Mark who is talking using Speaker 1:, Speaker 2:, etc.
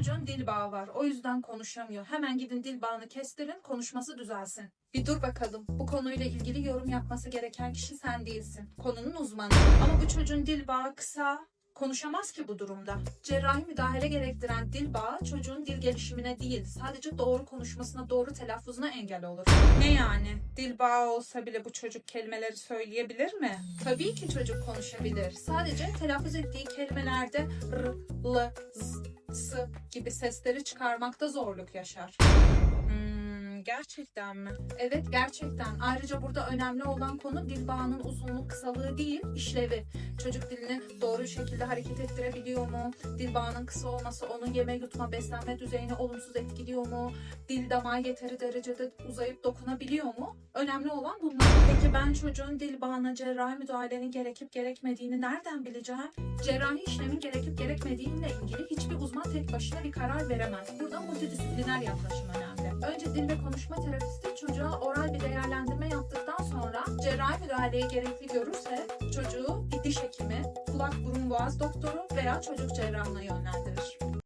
Speaker 1: çocuğun dil bağı var. O yüzden konuşamıyor. Hemen gidin dil bağını kestirin, konuşması düzelsin. Bir dur bakalım. Bu konuyla ilgili yorum yapması gereken kişi sen değilsin. Konunun uzmanı. Ama bu çocuğun dil bağı kısa, konuşamaz ki bu durumda. Cerrahi müdahale gerektiren dil bağı çocuğun dil gelişimine değil, sadece doğru konuşmasına, doğru telaffuzuna engel olur. Ne yani? Dil bağı olsa bile bu çocuk kelimeleri söyleyebilir mi? Tabii ki çocuk konuşabilir. Sadece telaffuz ettiği kelimelerde r, l, z, s gibi sesleri çıkarmakta zorluk yaşar. Hmm, gerçekten mi? Evet gerçekten. Ayrıca burada önemli olan konu dil bağının uzunluğu kısalığı değil, işlevi. Çocuk dilini doğru şekilde hareket ettirebiliyor mu? Dil bağının kısa olması onun yeme yutma beslenme düzeyini olumsuz etkiliyor mu? Dil damağı yeteri derecede uzayıp dokunabiliyor mu? Önemli olan bunlar. Peki ben çocuğun dil bağına cerrahi müdahalenin gerekip gerekmediğini nereden bileceğim? Cerrahi işlemin gerekip gerekmediğiyle ilgili hiçbir uzman tek başına bir karar veremez. Burada multidisipliner yaklaşım önemli. Önce dil ve konuşma terapisti çocuğa oral bir değerlendirme sonra cerrahi müdahaleyi gerekli görürse çocuğu bir diş hekimi, kulak burun boğaz doktoru veya çocuk cerrahına yönlendirir.